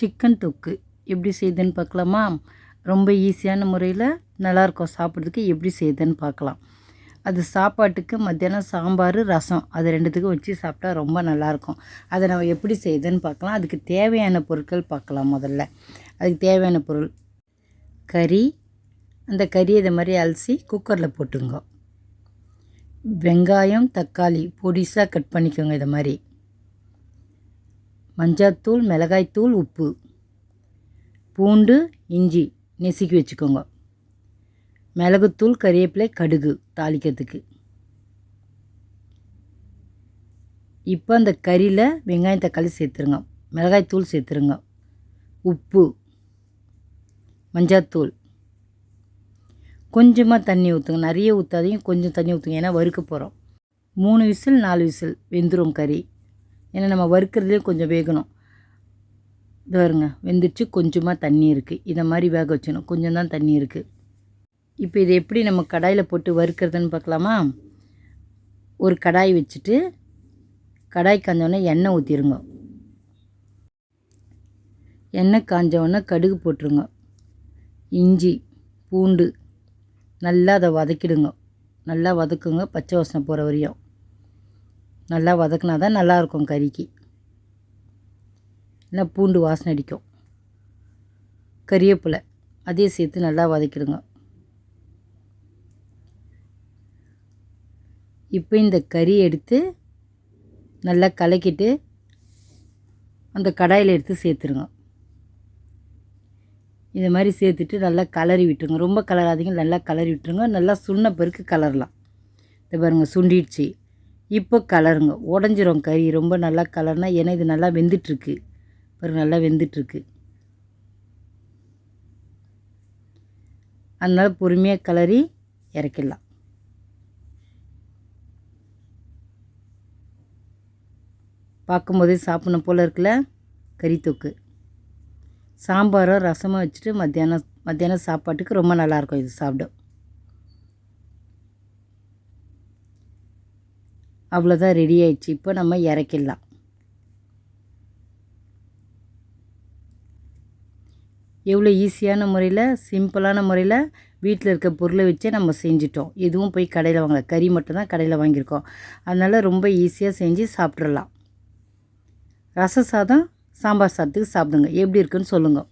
Chicken தொக்கு. எப்படி செய்யுதுன்னு பார்க்கலாமா? ரொம்ப ஈஸியான முறையில் நல்லாயிருக்கும் சாப்பிட்றதுக்கு எப்படி செய்யுதுன்னு பார்க்கலாம். அது சாப்பாட்டுக்கு மத்தியானம் சாம்பார் ரசம் அது ரெண்டுத்துக்கும் வச்சு சாப்பிட்டா ரொம்ப நல்லாயிருக்கும். அதை நம்ம எப்படி செய்யுதுன்னு பார்க்கலாம். அதுக்கு தேவையான பொருட்கள் பார்க்கலாம் முதல்ல. அதுக்கு தேவையான பொருள். கறி. அந்த கறி இதை மாதிரி அலசி குக்கரில் போட்டுங்க வெங்காயம் தக்காளி பொடிசாக கட் பண்ணிக்கோங்க இதை மாதிரி. மஞ்சாத்தூள் மிளகாய்த்தூள் உப்பு. பூண்டு இஞ்சி. நெசுக்கி வச்சுக்கோங்க. மிளகுத்தூள் கறிவேப்பிலை கடுகு தாளிக்கிறதுக்கு. இப்போ அந்த கறியில் வெங்காயம் தக்காளி சேர்த்துருங்க. மிளகாய்த்தூள் சேர்த்துருங்க. உப்பு. மஞ்சாத்தூள். கொஞ்சமாக தண்ணி ஊற்றுங்க நிறைய ஊற்றாதீங்க கொஞ்சம் தண்ணி ஊற்றுங்க ஏன்னா வறுக்க போகிறோம் மூணு விசில் நாலு விசில். வெந்துடும் கறி. ஏன்னா நம்ம வறுக்கிறதுலே கொஞ்சம் வேகணும். இது பாருங்க வெந்துருச்சு கொஞ்சமாக தண்ணி இருக்குது இதை மாதிரி வேக வச்சுக்கணும் கொஞ்சம் தான் தண்ணி இருக்குது இப்போ இதை எப்படி நம்ம கடாயில் போட்டு வறுக்கிறதுன்னு பார்க்கலாமா? ஒரு கடாய் வச்சுட்டு கடாய் காஞ்சோடனே எண்ணெய் ஊற்றிடுங்க எண்ணெய் காஞ்சோடனே கடுகு போட்டுருங்க. இஞ்சி பூண்டு நல்லா அதை வதக்கிடுங்க. நல்லா வதக்குங்க பச்சை வாசனை போகிற வரையும். நல்லா வதக்குனா தான் நல்லாயிருக்கும் கறிக்கு. இல்லை பூண்டு வாசனை அடிக்கும். கறிவேப்பிலை அதையும் சேர்த்து நல்லா வதக்கிடுங்க. இப்போ இந்த கறி எடுத்து நல்லா கலக்கிட்டு அந்த கடாயில் எடுத்து சேர்த்துருங்க. இது மாதிரி சேர்த்துட்டு நல்லா கலரி விட்டுருங்க. ரொம்ப கலராதிங்க நல்லா கலரி விட்டுருங்க. நல்லா சுண்ண பிறகு கலரலாம். இது பாருங்கள் சுண்டிடுச்சு. இப்போ கலருங்க. உடஞ்சிரும் கறி. ரொம்ப நல்லா கலர்னா ஏன்னா இது நல்லா வெந்துட்டுருக்கு. பாருங்க நல்லா வெந்துட்டுருக்கு. அதனால் பொறுமையாக கலரி இறக்கிடலாம். பார்க்கும்போதே சாப்பிடணும் போல் இருக்குல்ல? கறி தொக்கு. சாம்பாரோ ரசமோ வச்சுட்டு மத்தியானம் மத்தியானம் சாப்பாட்டுக்கு ரொம்ப நல்லாயிருக்கும் இது சாப்பிட. அவ்வளோதான் ரெடி ஆயிடுச்சு. இப்போ நம்ம இறக்கிடலாம். எவ்வளோ ஈஸியான முறையில் சிம்பிளான முறையில் வீட்டில் இருக்க பொருளை வச்சே நம்ம செஞ்சிட்டோம். எதுவும் போய் கடையில் வாங்கல. கறி மட்டும் தான் கடையில் வாங்கியிருக்கோம். அதனால் ரொம்ப ஈஸியாக செஞ்சு சாப்பிட்றலாம் ரச சாதம் சாம்பார் சாதத்துக்கு சாப்பிடுங்க. எப்படி இருக்குன்னு சொல்லுங்கள்